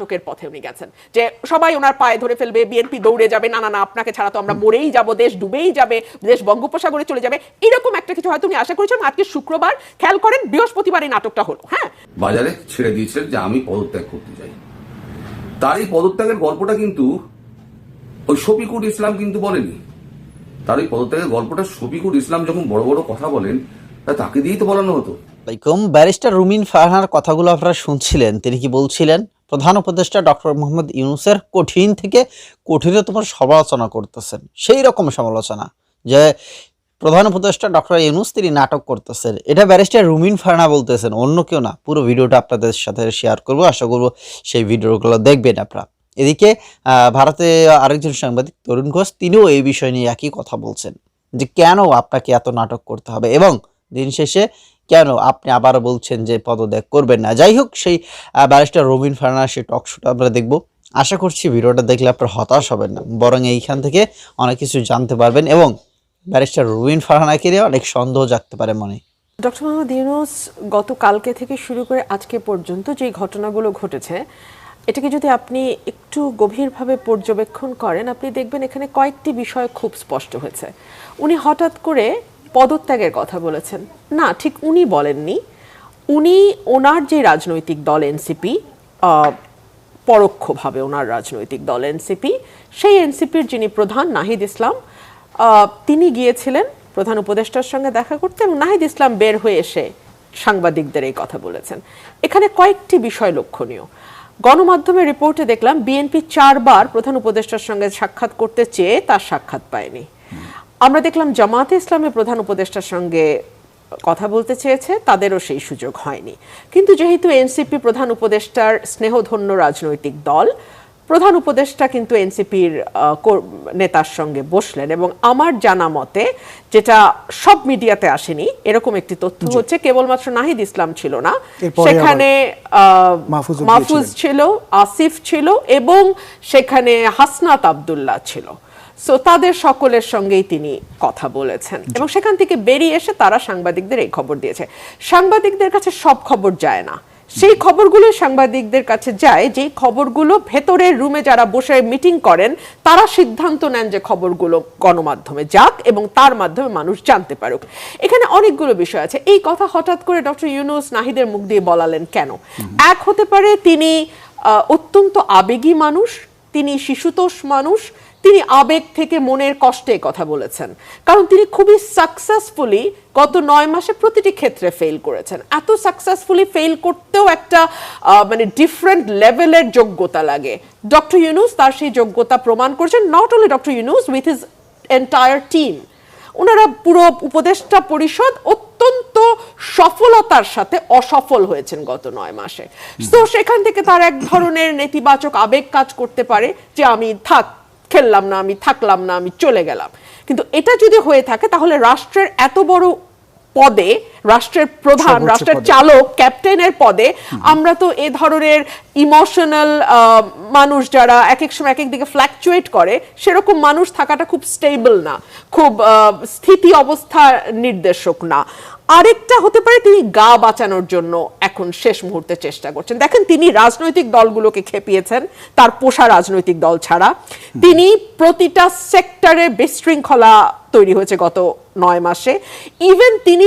নাটকের পথে উনি গেছেন। যে সবাই ওনার পায়ে ধরে ফেলবে বিএনপি দৌড়ে যাবে না না না আপনাকে ছাড়া তো আমরা মরেই যাব দেশ ডুবেই যাবে দেশ বঙ্গোপসাগরে চলে যাবে এরকম একটা কিছু হয়তো উনি আশা করেছিলেন আজকে শুক্রবার খেয়াল করেন বৃহস্পতিবার এই নাটকটা হলো হ্যাঁ? বাজারে ছেড়ে দিয়েছিলেন যে আমি পদত্যাগ করতে চাই। তার এই পদত্যাগের গল্পটা কিন্তু ওই শফিকুর ইসলাম কিন্তু বলেনি। তার এই পদত্যাগের গল্পটা শফিকুর ইসলাম যখন বড় বড় কথা বলেন তাকে দিয়েই তো বলানো হতো। ব্যারিস্টার রুমিন ফারহার কথাগুলো আপনারা শুনছিলেন তিনি কি বলছিলেন? প্রধান উপদেষ্টা ডক্টর মোহাম্মদ ইউনুসের কঠিন থেকে কঠিনতম সমালোচনা করতেছেন। সেই রকম সমালোচনা যে প্রধান উপদেষ্টা ডক্টর ইউনুস তিনি নাটক করতেছেন। এটা ব্যারিস্টার রুমিন ফারহানা বলতেছেন, অন্য কেউ না। পুরো ভিডিওটা আপনাদের সাথে শেয়ার করব। আশা করব সেই ভিডিওগুলো দেখবেন আপনারা। এদিকে ভারতে আরেকজন সাংবাদিক তরুণ ঘোষ, তিনিও এই বিষয় নিয়ে একই কথা বলছেন যে কেন আপনাকে এত নাটক করতে হবে? এবং দিন শেষে কেন আপনি আবার বলছেন যে পদত্যাগ করবেন না? যাই হোক, সেই ব্যারিস্টার রবিন ফার্নার সেই টক শোটা আমরা দেখব। আশা করছি ভিডিওটা দেখলে আপনার হতাশ হবেন না, বরং এইখান থেকে অনেক কিছু জানতে পারবেন এবং ব্যারিস্টার রবিন ফারহানাকে নিয়ে অনেক সন্দেহ জাগতে পারে মনে। ডক্টর মোহাম্মদ ইউনুস, গতকালকে থেকে শুরু করে আজকে পর্যন্ত যে ঘটনাগুলো ঘটেছে, এটাকে যদি আপনি একটু গভীরভাবে পর্যবেক্ষণ করেন, আপনি দেখবেন এখানে কয়েকটি বিষয় খুব স্পষ্ট হয়েছে। উনি হঠাৎ করে পদত্যাগের কথা বলেছেন। না, ঠিক উনি বলেননি। উনি ওনার যে রাজনৈতিক দল এনসিপি পরোক্ষভাবে ওনার রাজনৈতিক দল এনসিপি, সেই এনসিপির যিনি প্রধান নাহিদ ইসলাম তিনি গিয়েছিলেন প্রধান উপদেষ্টার সঙ্গে দেখা করতে এবং নাহিদ ইসলাম বের হয়ে এসে সাংবাদিকদের এই কথা বলেছেন। এখানে কয়েকটি বিষয় লক্ষণীয়। গণমাধ্যমের রিপোর্টে দেখলাম, বিএনপি চারবার প্রধান উপদেষ্টার সঙ্গে সাক্ষাৎ করতে চেয়ে তার সাক্ষাৎ পায়নি। আমরা দেখলাম জামাতে ইসলামের প্রধান উপদেষ্টার সঙ্গে কথা বলতে চেয়েছে তাদেরও সেই সুযোগ হয়নি। কিন্তু যেহেতু এনসিপি প্রধান উপদেষ্টার স্নেহধন্য রাজনৈতিক দল প্রধান উপদেষ্টা কিন্তু এনসিপির নেতার সঙ্গে বসলেন এবং আমার জানা মতে যেটা সব মিডিয়াতে আসেনি এরকম একটি তথ্য হচ্ছে কেবলমাত্র নাহিদ ইসলাম ছিল না। সেখানে মাহফুজ ছিল আসিফ ছিল এবং সেখানে হাসনাত আবদুল্লাহ ছিল। সো তাদের সকলের সঙ্গেই তিনি কথা বলেছেন। এবং সেখান থেকে বেরিয়ে এসে তারা সাংবাদিকদের এই খবর দিয়েছে। সাংবাদিকদের কাছে সব খবর যায় না। সেই খবরগুলো সাংবাদিকদের কাছে যায় যে খবরগুলো ভেতরের রুমে যারা বসে মিটিং করেন তারা সিদ্ধান্ত নেন যে খবরগুলো গণমাধ্যমে যাক এবং তার মাধ্যমে মানুষ জানতে পারুক। এখানে অনেকগুলো বিষয় আছে। এই কথা হঠাৎ করে ডক্টর ইউনুস নাহিদের মুখ দিয়ে বলালেন কেন? এক হতে পারে তিনি আহ, অত্যন্ত আবেগী মানুষ তিনি শিশুতোষ মানুষ তিনি আবেগ থেকে মনের কষ্টে কথা বলেছেন। কারণ তিনি খুবই সাকসেসফুলি গত নয় মাসে প্রতিটি ক্ষেত্রে ফেল করেছেন। এত সাকসেসফুলি ফেল করতেও একটা মানে ডিফারেন্ট লেভেলের যোগ্যতা লাগে। ডক্টর ইউনুস তার সেই যোগ্যতা প্রমাণ করেছেন not only doctor Yunus with his entire team ওনারা পুরো উপদেষ্টা পরিষদ অত্যন্ত সফলতার সাথে অসফল হয়েছেন গত নয় মাসে। তো সেখান থেকে তার এক ধরনের নেতিবাচক আবেগ কাজ করতে পারে যে আমি থাক খেললাম না, আমি থাকলাম না, আমি চলে গেলাম। কিন্তু এটা যদি হয়ে থাকে, তাহলে রাষ্ট্রের এত বড় পদে রাষ্ট্রের প্রধান রাষ্ট্রের চালক ক্যাপ্টেনের পদে। আমরা তো এ ধরনের ইমোশনাল মানুষ যারা এক এক সময় এক এক দিকে ফ্ল্যাকচুয়েট করে সেরকম মানুষ থাকাটা খুব স্টেবল না খুব স্থিতি অবস্থা নির্দেশক না। আরেকটা হতে পারে তিনি গা বাঁচানোর জন্য এখন শেষ মুহূর্তে চেষ্টা করছেন। দেখেন তিনি রাজনৈতিক দলগুলোকে খেপিয়েছেন তার পোষা রাজনৈতিক দল ছাড়া। তিনি প্রতিটা সেক্টরে বিশৃঙ্খলা তৈরি হয়েছে গত নয় মাসে। ইভেন তিনি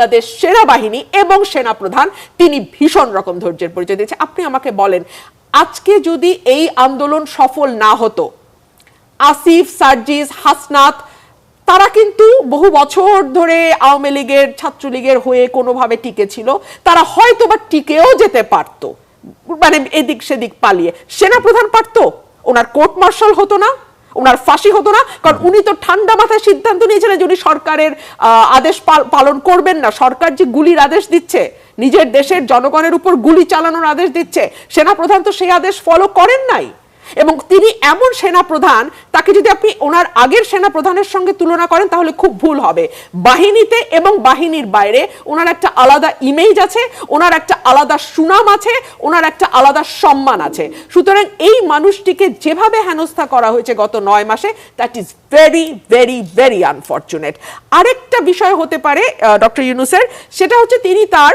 বাংলাদেশ সেনাবাহিনী এবং সেনাপ্রধান, তিনি ভীষণ রকম ধৈর্যের পরিচয় দিয়েছে। আপনি আমাকে বলেন, আজকে যদি এই আন্দোলন সফল না হতো, আসিফ, সার্জিস, হাসনাত, তারা কিন্তু বহু বছর ধরে আওয়ামী লীগের, ছাত্রলীগের হয়ে কোনোভাবে টিকে ছিল, তারা হয়তো বা টিকেও যেতে পারতো মানে এদিক সেদিক পালিয়ে। সেনাপ্রধান পারতো, ওনার কোর্ট মার্শাল হতো না। ওনার ফাঁসি হতো না কারণ উনি তো ঠান্ডা মাথায় সিদ্ধান্ত নিয়েছিলেন যে উনি সরকারের আহ, আদেশ পাল- পালন করবেন না। সরকার যে গুলির আদেশ দিচ্ছে নিজের দেশের জনগণের উপর গুলি চালানোর আদেশ দিচ্ছে সেনাপ্রধান তো সেই আদেশ ফলো করেন নাই। এবং তিনি এমন সেনা প্রধান তাকে যদি আপনি ওনার আগের সেনা প্রধানের সঙ্গে তুলনা করেন, তাহলে খুব ভুল হবে। বাহিনীতে এবং বাহিনীর বাইরে ওনার একটা আলাদা ইমেজ আছে, ওনার একটা আলাদা সুনাম আছে, ওনার একটা আলাদা সম্মান আছে। সুতরাং এই মানুষটিকে যেভাবে হেনস্থা করা হয়েছে গত নয় মাসে that is very very very unfortunate আরেকটা বিষয় হতে পারে ডক্টর ইউনুসের, সেটা হচ্ছে তিনি তার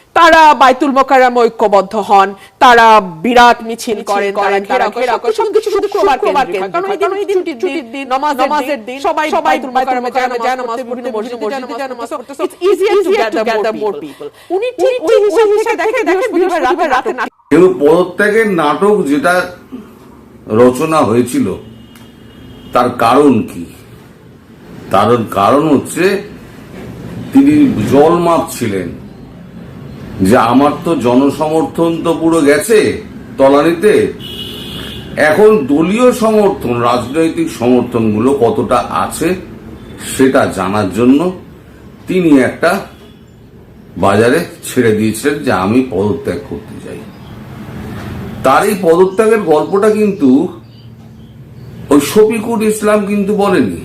তারা বাইতুল মোকাররম ঐক্যবদ্ধ হন তারা বিরাট মিছিল করেন তারা করে সবকিছু শুক্রবার। কারণ এই দিন ছুটির দিন নামাজের দিন সবাই সবাই বাইতুল যায় নামাজ মসজিদে মসজিদে যায় নামাজ পড়তে it's easier to gather more people উনি ঠিক ওই হিসাব থেকে দেখে দেখে বৃহস্পতিবার রাতে পদত্যাগের নাটক। যেটা রচনা হয়েছিল তার কারণ কি? তার কারণ হচ্ছে তিনি জল মাপছিলেন যে আমার তো জনসমর্থন তো পুরো গেছে তলানিতে। এখন দলীয় সমর্থন, রাজনৈতিক সমর্থনগুলো কতটা আছে সেটা জানার জন্য তিনি একটা বাজারে ছেড়ে দিয়েছিলেন যে আমি পদত্যাগ করতে চাই। তার এই পদত্যাগের গল্পটা কিন্তু ওই শফিকুর ইসলাম কিন্তু বলেনি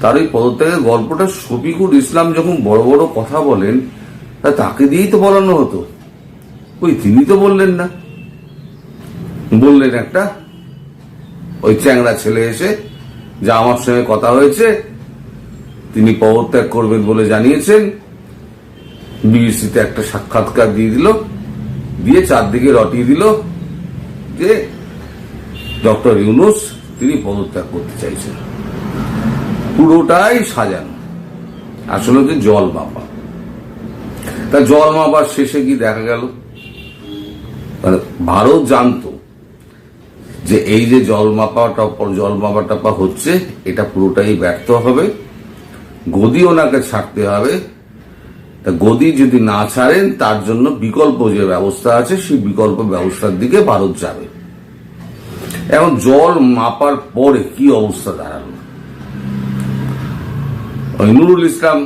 তার এই পদত্যাগের গল্পটা শফিকুর ইসলাম যখন বড় বড় কথা বলেন তা তাকে দিয়েই তো বলানো হতো। ওই তিনি তো বললেন না। বললেন একটা, ওই চ্যাংড়া ছেলে এসে যা আমার সঙ্গে কথা হয়েছে, তিনি পদত্যাগ করবেন বলে জানিয়েছেন। বিবিসিতে একটা সাক্ষাৎকার দিয়ে দিল, দিয়ে চারদিকে রটিয়ে দিল যে ডক্টর ইউনুস তিনি পদত্যাগ করতে চাইছেন। পুরোটাই সাজানো। আসলে জল মাপা তা জল মাপার শেষে কি দেখা গেল? মানে ভারত জানতো যে এই যে জল মাপাটা জল মাপা টাপা হচ্ছে, এটা পুরোটাই ব্যর্থ হবে। গদি ওনাকে ছাড়তে হবে। তা গদি যদি না ছাড়েন, তার জন্য বিকল্প যে ব্যবস্থা আছে, সেই বিকল্প ব্যবস্থার দিকে ভারত যাবে। এখন জল মাপার পরে কি অবস্থা দাঁড়াল? নুরুল ইসলাম,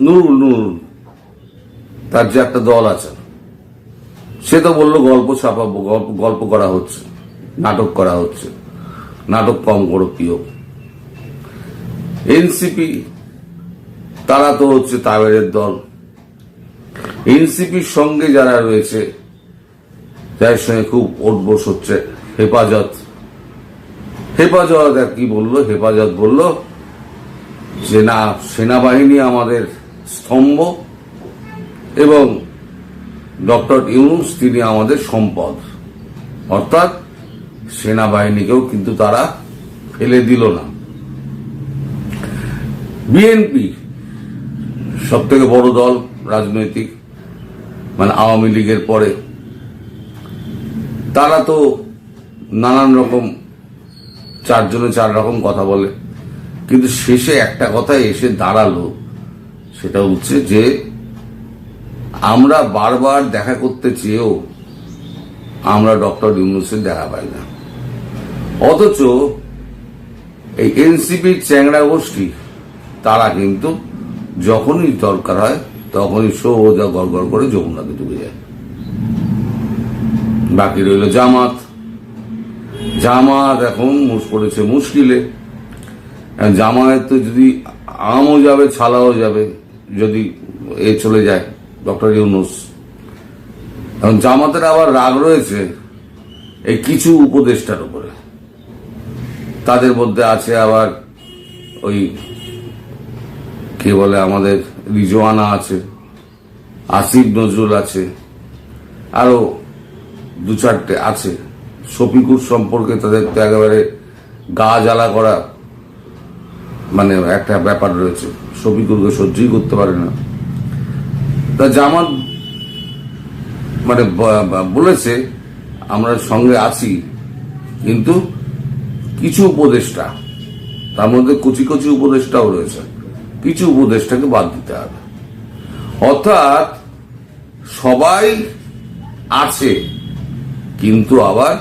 নুরুল নুরুল। তার যে একটা দল আছে। সে তো বলল গল্প ছাপাবো গল্প গল্প করা হচ্ছে, নাটক করা হচ্ছে। নাটক কম করো প্রিয় এনসিপি তারা তো হচ্ছে তাবেরের দল। এনসিপির সঙ্গে যারা রয়েছে যার সঙ্গে খুব ওটবোস হচ্ছে হেফাজত। হেফাজত, আর কি বলল? হেফাজত বলল যে, না, সেনাবাহিনী আমাদের স্তম্ভ এবং ডক্টর ইউনুস, তিনি আমাদের সম্পদ। অর্থাৎ সেনাবাহিনীকেও কিন্তু তারা ফেলে দিল না। বিএনপি সব থেকে বড় দল রাজনৈতিক মানে আওয়ামী লীগের পরে। তারা তো নানান রকম, চারজনে চার রকম কথা বলে। কিন্তু শেষে একটা কথা এসে দাঁড়াল, সেটা হচ্ছে যে আমরা বারবার দেখা করতে চেয়েও আমরা ডক্টর ইউনুসের দেখা পাই না। অথচ এই এনসিপির চ্যাংড়া গোষ্ঠী, তারা কিন্তু যখনই দরকার হয়, তখনই সোজা গড় গড় করে যমুনাতে ডুবে যায়। বাকি রইল জামাত। জামাত এখন মুশ পড়েছে মুশকিলে। জামায়াত তো যদি আমও যাবে, ছালাও যাবে, যদি এ চলে যায় ডক্টর ইউনুস। এখন জামাতের আবার রাগ রয়েছে এই কিছু উপদেষ্টার উপরে। তাদের মধ্যে আছে আবার ওই কে বলে আমাদের রিজওয়ানা আছে, আসিফ নজরুল আছে, আরও দু চারটে আছে। শফিকুর সম্পর্কে তাদের তো একেবারে গা জ্বালা করা মানে একটা ব্যাপার রয়েছে। শফিকুরকে সহ্যই করতে পারে না। তা জামাত মানে বলেছে, আমরা সঙ্গে আছি, কিন্তু কিছু উপদেষ্টা, তার মধ্যে কচি কচি উপদেষ্টাও রয়েছে, কিছু উপদেষ্টাকে বাদ দিতে হবে। অর্থাৎ সবাই আছে, কিন্তু আবার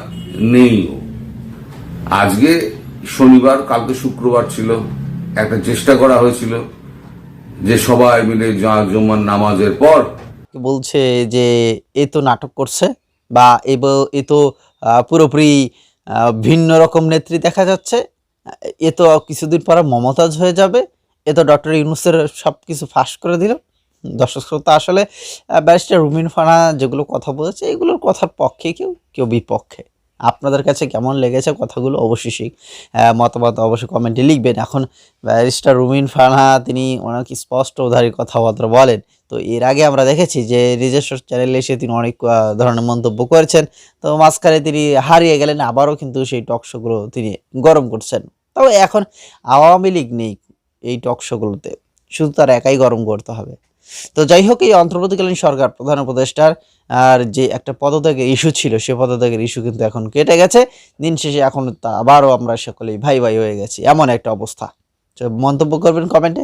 নেইও। আজকে শনিবার, কালকে শুক্রবার ছিল, একটা চেষ্টা করা হয়েছিল যে সবাই মিলে জা- জুম্মার নামাজের পর বলছে যে, এ তো নাটক করছে বা এ তো পুরোপুরি ভিন্ন রকম নেত্রী দেখা যাচ্ছে। এ তো কিছুদিন পরে মমতাজ হয়ে যাবে। এ তো ডক্টর ইউনুসের সব কিছু ফাঁস করে দিল। দর্শক শ্রোতা, আসলে ব্যারিস্টার রুমিন ফানা যেগুলো কথা বলেছে, এগুলোর কথার পক্ষে কেউ কেউ বিপক্ষে। আপনাদের কাছে কেমন লেগেছে কথাগুলো অবশ্যই মতামত অবশ্যই কমেন্টে লিখবেন। এখন, ব্যারিস্টার রুমিন ফানা তিনি অনেক স্পষ্ট উদাহরী কথাবার্তা বলেন। তো এর আগে আমরা দেখেছি যে নিজস্ব চ্যানেলে এসে তিনি অনেক ধরনের মন্তব্য করেছেন। তো মাঝখানে তিনি হারিয়ে গেলেন, আবারও কিন্তু সেই টক শোগুলো তিনি গরম করছেন। তবে এখন আওয়ামী লীগ নেই এই টক শোগুলোতে। শুধু তার একাই গরম করতে হবে। তো যাই হোক, এই অন্তর্বর্তীকালীন সরকার প্রধান উপদেষ্টার আর যে একটা পদত্যাগের ইস্যু ছিল, সে পদত্যাগের ইস্যু কিন্তু এখন কেটে গেছে। দিন শেষে এখন তা আবারও আমরা সকলেই ভাই ভাই হয়ে গেছি। এমন একটা অবস্থা। মন্তব্য করবেন কমেন্টে